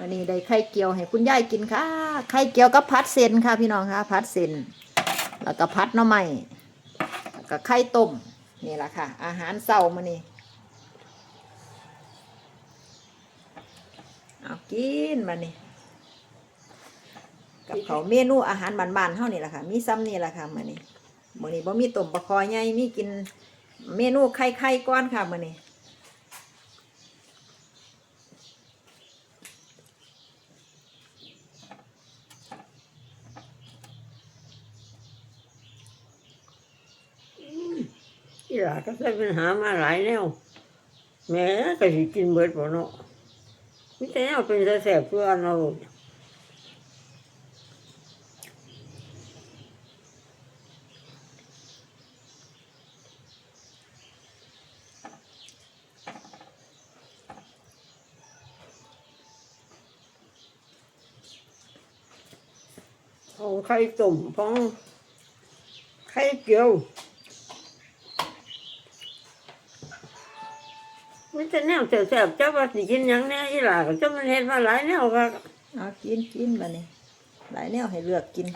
วันนี้ได้ไข่เจียวให้คุณยายกินค่ะ ไข่เจียวกับพัดเซนค่ะ พี่น้องค่ะพัดเซนแล้วก็พัดน้ำใหม่แล้วก็ไข่ต้มนี่แหละค่ะ อาหารเช้ามื้อนี้เอากินมานี่กับเขาเมนูอาหารบ้านๆเฮานี่แหละค่ะ มีซ้ำนี่แหละค่ะมื้อนี้มื้อนี้บ่มีต้มปลาคอใหญ่มีกินเมนูไข่ๆก่อนค่ะมื้อนี้ อีหลาก็ใช้ปัญหามาหลายแนวแม่ก็สิกินเบิดบ่เนาะมีแต่แนวเป็นแต่แสบตัวเราะเอาไข่ต้มฟองไข่เจียว มันจะแนวแสบๆเจ้าว่าสิกินหยังแน่อีหล่าก็เจ้ามันเฮ็ดมาหลายแนวก็เอากินกินมาเนี่ยหลายแนวให้เลือกกิน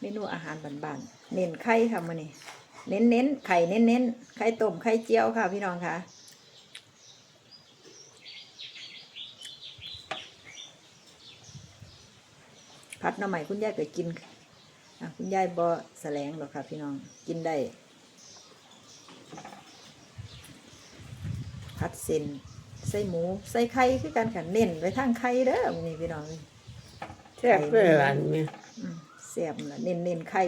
เมนูอาหารบ้านๆเน้นไข่ค่ะมานี่เน้นเน้นๆไข่เน้นเน้นๆไข่ต้มไข่เจียวค่ะ พี่น้องค่ะ พัดหน้ำใหม่คุณยายก็กินอะคุณยายบ่แสลงหรอกค่ะ พี่น้องกินได้ พัดเส้นใส่หมู ใส่ไข่คือกันค่ะเน้นไว้ทางไข่เด้อมื้อนี้พี่น้องแซ่บเพื่อหลานแม่อืมแซ่บล่ะเน้นเน้นไข่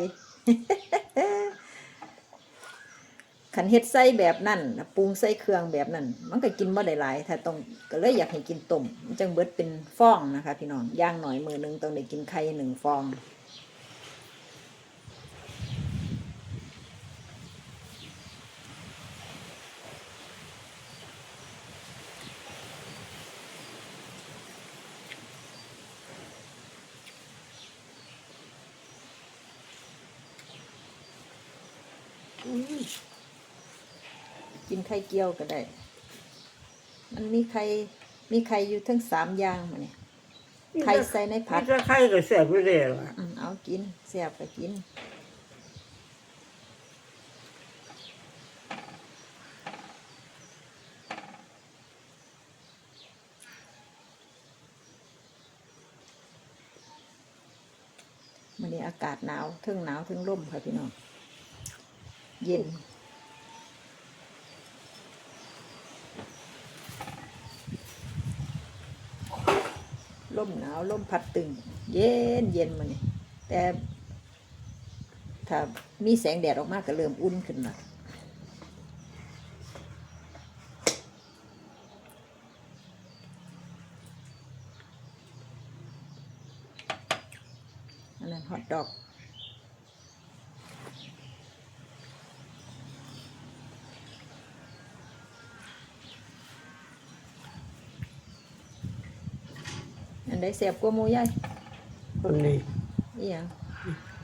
ขันเฮ็ดใส่แบบนั้นน่ะปรุงใส่เครื่องแบบนั้น มันก็กินบ่ได้หลายถ้าต้องก็เลยอยากให้กินต้มมันจังเบิดเป็นฟองนะคะ พี่น้องย่างหน่อยมือหนึงต้องได้กินไข่หนึ่งฟอง กินไข่เจียวก็ได้ มันมีไข่ มีไข่อยู่ทั้งสามอย่างมาเนี่ยไข่ใส่ในผัดมีแต่ไข่ก็แซ่บไปเลยล่ะอืมเอากินเสียบไปกินวันนี้อากาศหนาวเทึงหนาวเทึงร่มค่ะพี่น้อง เย็นร่มหนาวร่มพัดตึง เย็นเย็นมานี่แต่ถ้ามีแสงแดดออกมาก็เริ่มอุ่นขึ้นมาอันนั้นฮอทดอก อันใดเสียบกว่าหมูย่ายคนนี้อีหยัง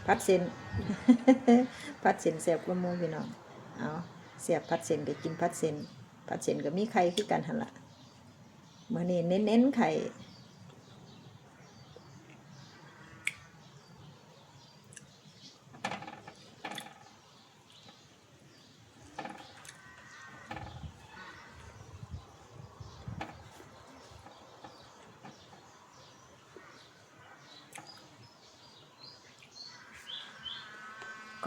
พัดเส้น พัดเส้นเสียบกว่าหมูพี่น้องเอาเสียบพัดเส้นก็กินพัดเส้นพัดเส้นก็มีไข่คือกันหันละเมื่อนี้เน้นๆไข่